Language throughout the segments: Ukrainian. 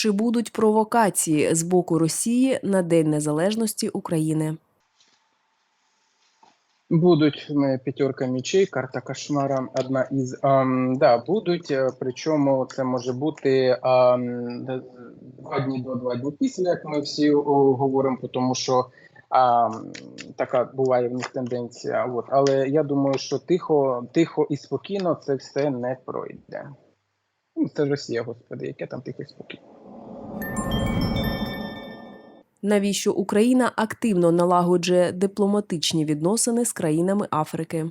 Чи будуть провокації з боку Росії на День Незалежності України? Будуть в п'ятерка мічей, карта кошмара. Одна із ем, да, будуть. е, Причому це може бути ем, два дні до два дні після, як ми всі о, говоримо, тому що ем, така буває в них тенденція. От. Але я думаю, що тихо, тихо і спокійно це все не пройде. Ну, Це Росія, господи, яке там тихо і спокійно. Навіщо Україна активно налагоджує дипломатичні відносини з країнами Африки?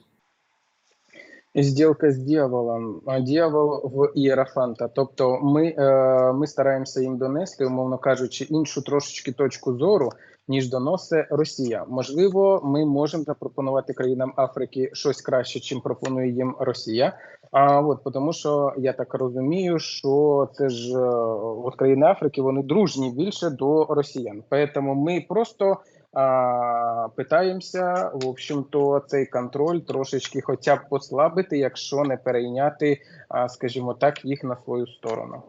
Зділка з дьяволом, дьявол в ієрофанта. Тобто, ми, е, ми стараємося їм донести, умовно кажучи, іншу трошечки точку зору, ніж доносить Росія. Можливо, ми можемо запропонувати країнам Африки щось краще, чим пропонує їм Росія. А от тому, що я так розумію, що це ж е, от країни Африки вони дружні більше до росіян. Тому ми просто питаємося, в общем-то, цей контроль трошечки хоча б послабити, якщо не перейняти, а, скажімо так, їх на свою сторону.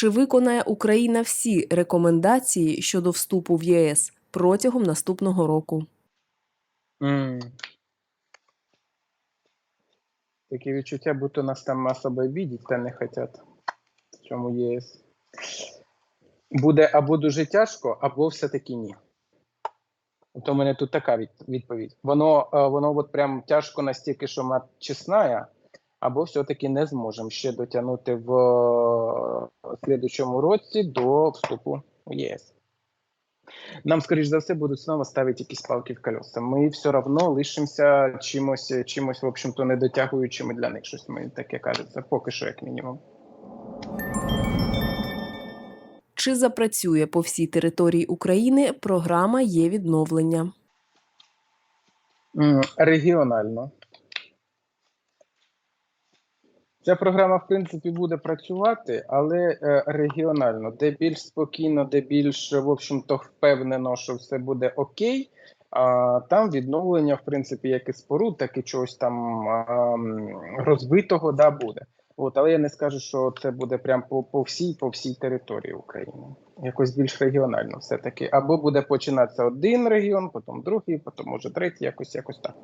Чи виконає Україна всі рекомендації щодо вступу в ЄС протягом наступного року? М. Таке відчуття, будто нас там особо бачити та не хочуть. В чому ЄС. Буде або дуже тяжко, або все-таки ні. От у мене тут така від- відповідь. Воно, е, воно от прям тяжко настільки, що мат чесная, або все-таки не зможемо ще дотягнути в е, слідучому році до вступу в ЄС. Нам, скоріш за все, будуть знову ставити якісь палки в колеса. Ми все одно лишимося чимось, чимось, в общем-то, не дотягуючими для них щось мені таке кажеться, поки що, як мінімум. Чи запрацює по всій території України програма є відновлення? Регіонально. Ця програма, в принципі, буде працювати, але е, регіонально, де більш спокійно, де більш, в общем-то, впевнено, що все буде окей. А там відновлення, в принципі, як і споруд, так і чогось там розбитого да, буде. От, але я не скажу, що це буде прям по, по всій по всій території України. Якось більш регіонально все-таки. Або буде починатися один регіон, потім другий, потім може третій, якось якось так.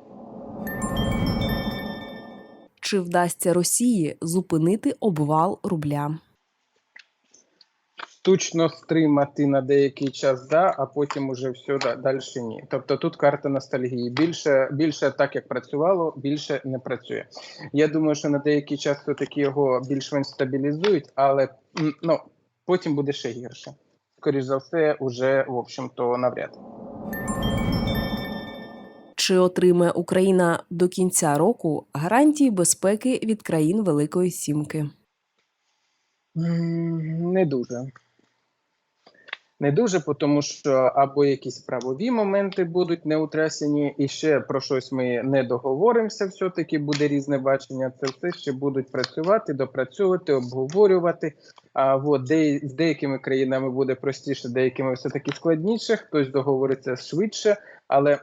Чи вдасться Росії зупинити обвал рубля? Штучно стримати на деякий час, да, а потім уже все да, далі ні. Тобто тут карта ностальгії. Більше, більше так як працювало, більше не працює. Я думаю, що на деякий час все-таки його більш-менш стабілізують, але ну, потім буде ще гірше. Скоріш за все, уже, в общем-то, навряд. Чи отримає Україна до кінця року гарантії безпеки від країн Великої Сімки? Не дуже. Не дуже, тому що або якісь правові моменти будуть не утрясені, і ще про щось ми не договоримося. Все-таки буде різне бачення. Це все ще будуть працювати, допрацьовувати, обговорювати. А от де з деякими країнами буде простіше, деякими все таки складніше. Хтось договориться швидше, але.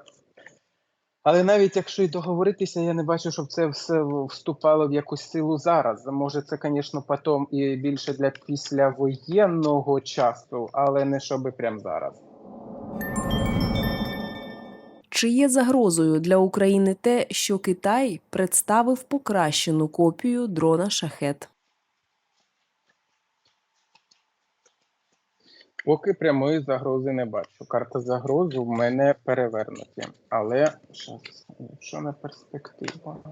Але навіть якщо й договоритися, я не бачу, щоб це все вступало в якусь силу зараз. Може, це, звісно, потім і більше для післявоєнного часу, але не щоби прямо зараз. Чи є загрозою для України те, що Китай представив покращену копію дрона Шахет? Поки прямої загрози не бачу. Карта загрози в мене перевернуті. Але щас, якщо на перспективу.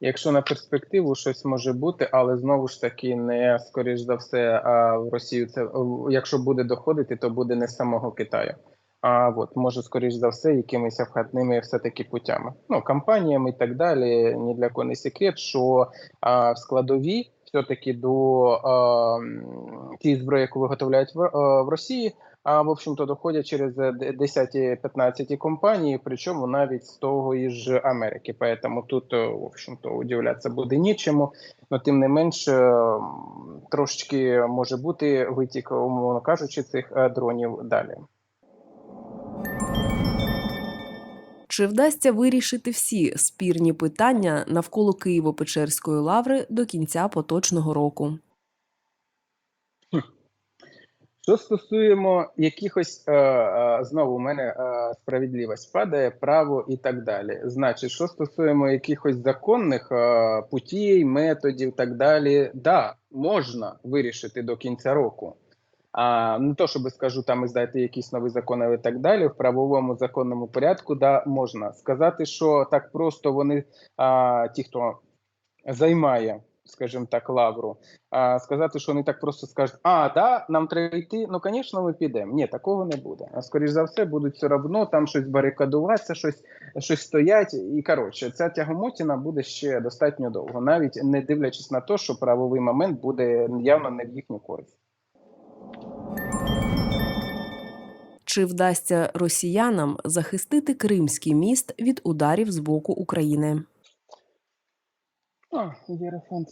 Якщо на перспективу щось може бути, але знову ж таки не скоріш за все, а в Росію це якщо буде доходити, то буде не самого Китаю. А от може, скоріш за все, якимись обхідними все-таки путями. Ну, компаніями і так далі. Ні для кого не секрет, що а, в складові все-таки до тієї зброї, яку виготовляють в, а, в Росії, а в общем-то доходять через 10-15 компаній, причому навіть з того і ж Америки. Поэтому тут, е, в общем-то, удивлятися буде нічому. Но тим не менш, е, трошечки може бути витік, умовно кажучи, цих е, дронів далі. Чи вдасться вирішити всі спірні питання навколо Києво-Печерської лаври до кінця поточного року? Що стосуємо якихось е, е, знову у мене е, справедливість падає, право і так далі. Значить, що стосуємо якихось законних путій, методів, так далі, да, можна вирішити до кінця року. А не то, щоб скажу, там і якісь нові закони і так далі. В правовому законному порядку, да, можна сказати, що так просто вони, а, ті, хто займає, скажімо так, лавру, а, сказати, що вони так просто скажуть: а, да, нам треба йти. Ну, звісно, ми підемо. Ні, такого не буде. А скоріш за все, будуть все одно там щось барикадуватися, щось, щось стоять. І коротше, ця тягомотіна буде ще достатньо довго, навіть не дивлячись на те, що правовий момент буде явно не в їхню користь. Чи вдасться росіянам захистити Кримський міст від ударів з боку України? А,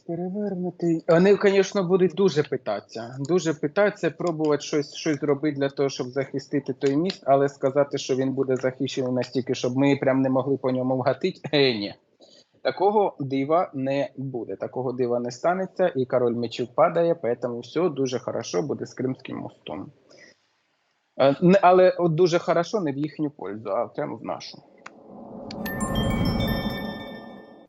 перевернутий. Вони, звісно, будуть дуже питатися. Дуже питатися, пробувати щось, щось зробити для того, щоб захистити той міст, але сказати, що він буде захищений настільки, щоб ми прям не могли по ньому вгатити, е, ні. Такого дива не буде. Такого дива не станеться, і король мечів падає, тому все дуже хорошо буде з Кримським мостом. Е, Але от дуже хорошо не в їхню пользу, а прямо в нашу.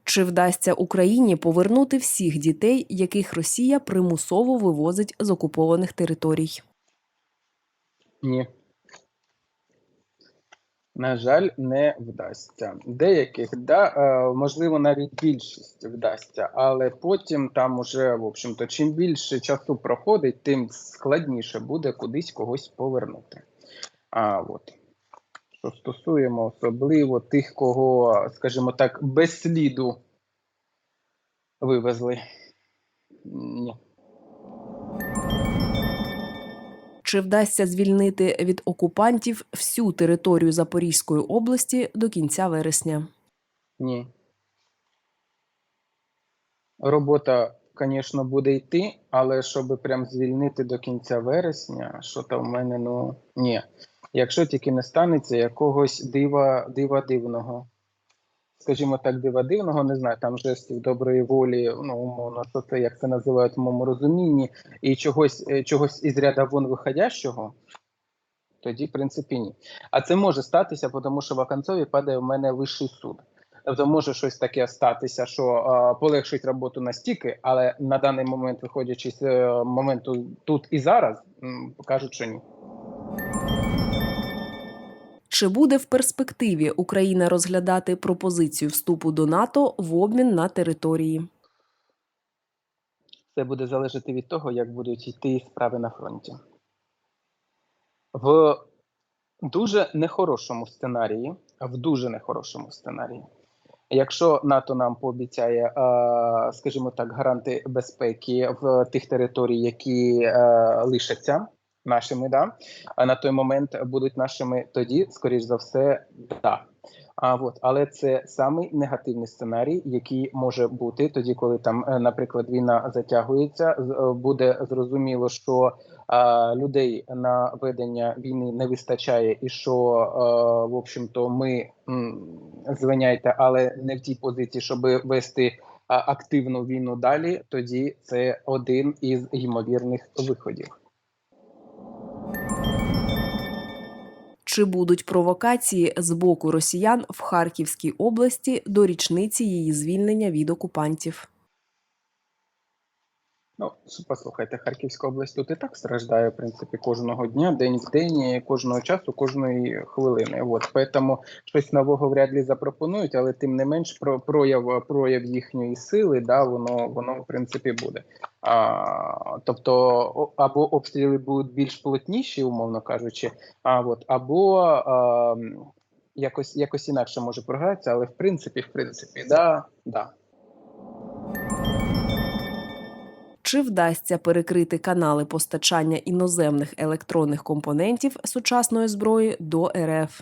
Чи вдасться Україні повернути всіх дітей, яких Росія примусово вивозить з окупованих територій? Ні. На жаль, не вдасться. Деяких, да, е, можливо, навіть більшість вдасться, але потім там уже, в общем-то, чим більше часу проходить, тим складніше буде кудись когось повернути. А от. Що стосуємо особливо тих, кого, скажімо так, без сліду вивезли. Ні. Чи вдасться звільнити від окупантів всю територію Запорізької області до кінця вересня? Ні. Робота, звісно, буде йти, але щоб прям звільнити до кінця вересня, що там в мене, ну ні. Якщо тільки не станеться якогось дива, дива дивного. Скажімо так, дива дивного, не знаю, там жестів доброї волі, ну, умовно, що це, як це називають в моєму розумінні, і чогось, е, чогось із ряда вон виходящого, тоді, в принципі, ні. А це може статися, тому що в Аканцові падає в мене вищий суд. Тобто може щось таке статися, що е, полегшить роботу настільки, але на даний момент, виходячи з е, моменту тут і зараз, м, кажуть, що ні. Чи буде в перспективі Україна розглядати пропозицію вступу до НАТО в обмін на території? Це буде залежати від того, як будуть йти справи на фронті. В дуже нехорошому сценарії, в дуже нехорошому сценарії, якщо НАТО нам пообіцяє, е, скажімо так, гаранти безпеки в тих територій, які е, лишаться нашими, да, а на той момент будуть нашими, тоді, скоріш за все, да. А от, але це самий негативний сценарій, який може бути тоді, коли там, е, наприклад, війна затягується. е, Буде зрозуміло, що е, людей на ведення війни не вистачає, і що е, в общем-то ми м, звиняйте, але не в тій позиції, щоб вести а, активну війну далі. Тоді це один із ймовірних виходів. Чи будуть провокації з боку росіян в Харківській області до річниці її звільнення від окупантів? Ну, послухайте, Харківська область тут і так страждає, в принципі, кожного дня, день в день, кожного часу, кожної хвилини. От тому щось нового вряд ли запропонують, але тим не менш про прояв прояв їхньої сили, да, воно воно в принципі буде. А, тобто, або обстріли будуть більш плотніші, умовно кажучи, а от або а, якось якось інакше може програтися, але в принципі, в принципі, да, да. Чи вдасться перекрити канали постачання іноземних електронних компонентів сучасної зброї до РФ?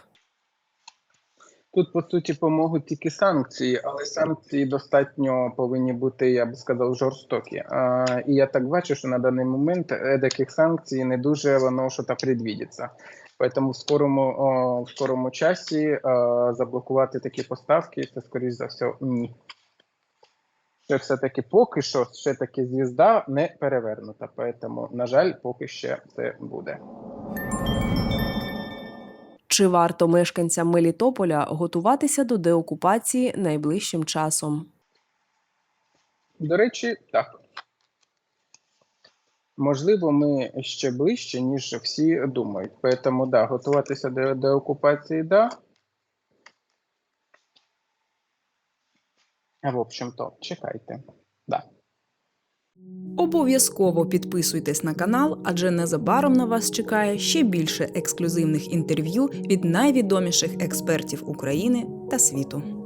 Тут по суті помогуть тільки санкції, але санкції достатньо повинні бути, я б сказав, жорстокі. А, і я так бачу, що на даний момент таких санкцій не дуже воно що то предвідиться. Тому в скорому, о, в скорому часі е, заблокувати такі поставки це, скоріш за все, ні. Це все-таки поки що ще таки звізда не перевернута. Тому, на жаль, поки ще це буде. Чи варто мешканцям Мелітополя готуватися до деокупації найближчим часом? До речі, так. Можливо, ми ще ближче, ніж всі думають. Тому, да, готуватися до, до окупації, да. В общем-то, чекайте. Да. Обов'язково підписуйтесь на канал, адже незабаром на вас чекає ще більше ексклюзивних інтерв'ю від найвідоміших експертів України та світу.